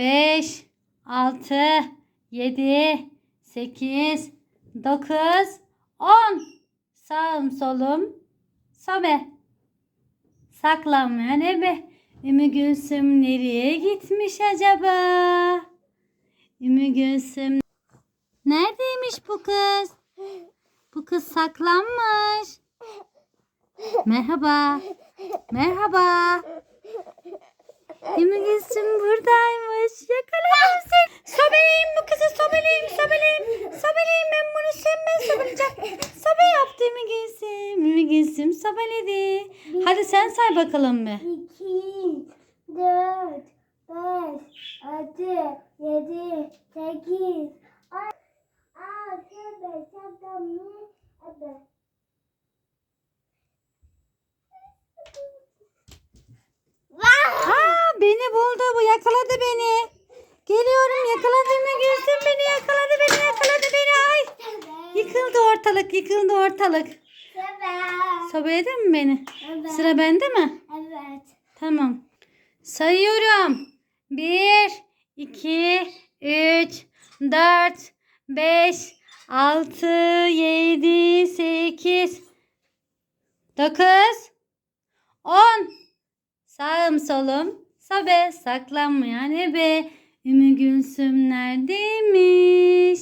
5, 6, 7, 8, 9, 10. Sağım solum sobe. Saklanmayan ebe. Ümmü Gülsüm nereye gitmiş acaba? Ümmü Gülsüm. Neredeymiş bu kız? Bu kız saklanmış. Merhaba. Merhaba. Gülsüm buradaymış. Yakaladım seni. Sobeleyim bu kızı sobeleyim sobeleyim. Sobeleyim ben bunu sen ben sobeleyeceğim. Sobe yaptı. Ümmü Gülsüm sobeledi. Hadi sen say bakalım bir. 2, 4, 5, 6, 7, 8, 6, 5, 6, 7, Aa, beni buldu bu yakaladı beni. Geliyorum yakaladı Ümmü Gülsüm beni yakaladı beni yakaladı beni. Ay. Yıkıldı ortalık yıkıldı ortalık. Evet. Sobeledin mi beni? Evet. Sıra bende mi? Evet. Tamam. Sayıyorum. 1, 2, 3, 4, 5, 6, 7, 8, 9, 10. Sağım solum. Sobe saklanmayan ebe. Ümmü Gülsüm neredeymiş?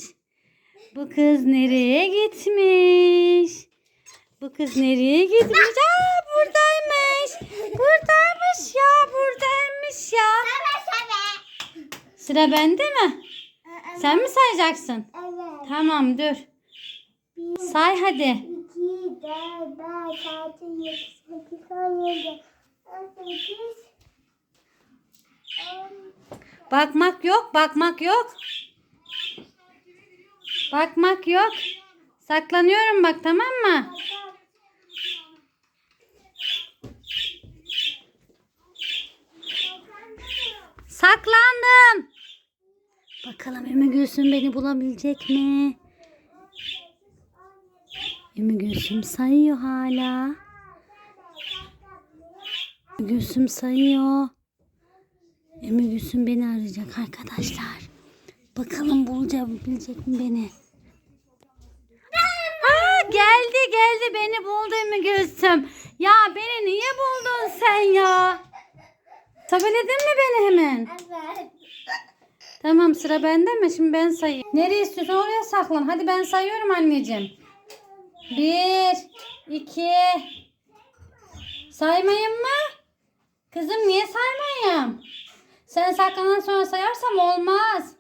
Bu kız nereye gitmiş? Bu kız nereye gitmiş? Aa buradaymış. Buradaymış ya, buradaymış ya. Sıra bende mi? Sen mi sayacaksın? Evet. Tamam dur. Say hadi. 2, 4, 5, 6, 7, 8, 17, 18, 10, Bakmak yok, bakmak yok. Bakmak yok. Saklanıyorum bak tamam mı? Saklandım. Bakalım Ümmü Gülsüm beni bulabilecek mi? Ümmü Gülsüm sayıyor hala. Gülsüm sayıyor. Ümmü Gülsüm beni arayacak arkadaşlar. Bakalım bulacak bilecek mi beni? Aa, geldi geldi beni buldu Ümmü Gülsüm. Ya beni niye buldun sen ya? Tabeledin mi beni hemen? Evet. Tamam sıra bende mi? Şimdi ben sayayım. Nereye istiyorsan oraya saklan. Hadi ben sayıyorum anneciğim. Bir, iki. Saymayayım mı? Sen saklanan sonra sayarsam olmaz.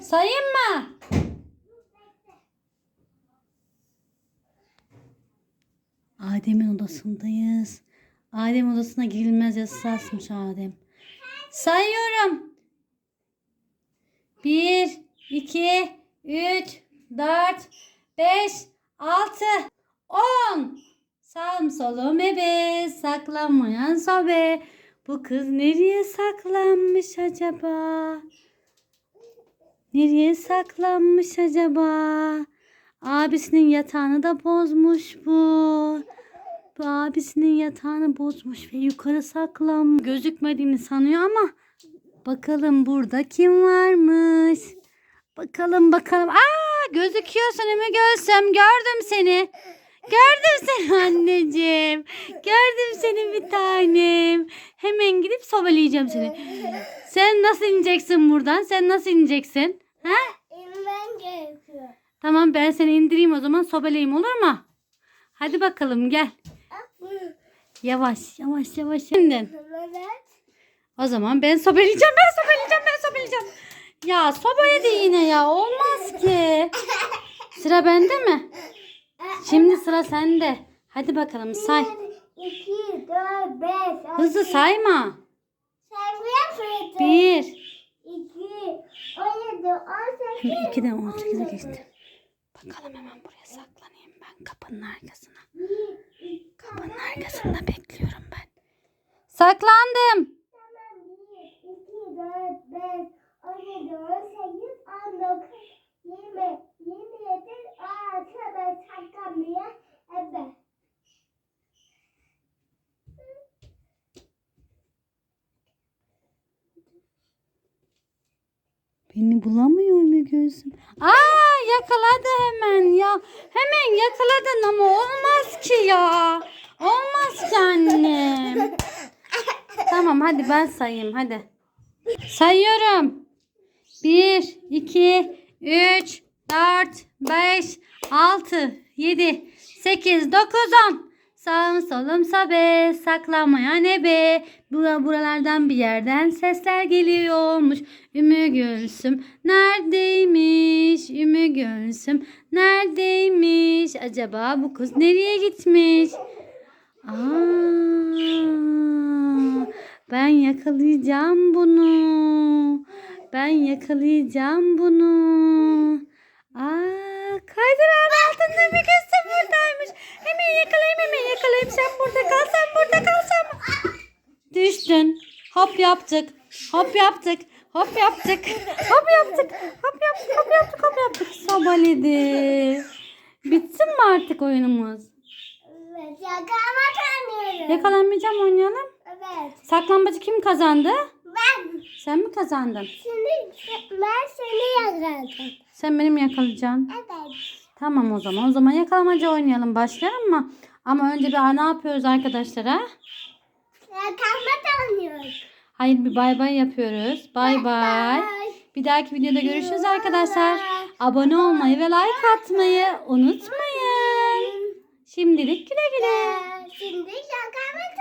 Sayayım mı? Adem'in odasındayız. Adem odasına girilmez yasasmış Adem. Sayıyorum. 1, 2, 3, 4, 5, 6, 10. Sağım solum ebe, saklanmayan sobe. Bu kız nereye saklanmış acaba? Nereye saklanmış acaba? Abisinin yatağını da bozmuş bu. Bu abisinin yatağını bozmuş ve yukarı saklanmış. Gözükmediğini sanıyor ama bakalım burada kim varmış. Bakalım bakalım. Aa gözüküyorsun Ümmü Gülsüm. Gördüm seni. Gördüm seni anneciğim. Gördüm seni bir tanem. Hemen gidip sobeleyeceğim seni. Sen nasıl ineceksin buradan? Sen nasıl ineceksin? Ha? İnmen gerekiyor. Tamam ben seni indireyim o zaman sobeleyim olur mu? Hadi bakalım gel. Yavaş yavaş yavaş. Evet. O zaman ben sobeleyeceğim ben sobeleyeceğim ben sobeleyeceğim. Ya sobeledi yine ya olmaz ki. Sıra bende mi? Şimdi sıra sende. Hadi bakalım say. 2, 4, 5, 6, Hızlı sayma. Saymayı 1. 2, 17, 18, Şimdi 2'den 18'e geçti. Bakalım hemen buraya saklanayım ben kapının arkasına. Kapının arkasında bekliyorum ben. Saklandım. 2, 4, 5, 17, 18, 19, 20, 27, 26, ben sakamaya evet. Beni bulamıyor mu gözüm? Aa yakaladı hemen ya. Hemen yakaladın ama olmaz ki ya. Olmaz ki annem. Tamam hadi ben sayayım hadi. Sayıyorum. 1, 2, 3, 4, 5, 6, 7, 8, 9, 10. Sağım solum sabe, saklanmayan ebe. Bura buralardan bir yerden sesler geliyormuş. Ümmü Gülsüm neredeymiş? Ümmü Gülsüm neredeymiş? Acaba bu kız nereye gitmiş? Aa, ben yakalayacağım bunu. Ben yakalayacağım bunu. Aa, kaydıran altında bir kız da buradaymış. Hemen yakalayayım hemen yakalayayım. Sen burada kal sen burada kal sen. Düştün. Hop yaptık. Hop yaptık. Hop yaptık. Hop yaptık. Hop yaptık. Hop yaptık. Hop yaptık. Sobaledi. Bitsin mi artık oyunumuz? Evet, yakalama tanıyorum. Yakalanmayacağım oynayalım. Evet. Saklambaçı kim kazandı? Ben, Sen mi kazandın? şimdi, ben seni yakaladım. Sen benim yakalayacaksın. Evet. Tamam o zaman. O zaman yakalamaca oynayalım. Başlayalım mı? Ama önce bir ne yapıyoruz arkadaşlar ha? Yakalama tanıyorum. Hayır bir bay bay yapıyoruz. Bay bay. Bir dahaki videoda görüşürüz arkadaşlar. Abone olmayı ve like atmayı unutmayın. Şimdilik güle güle. Şimdi yakalama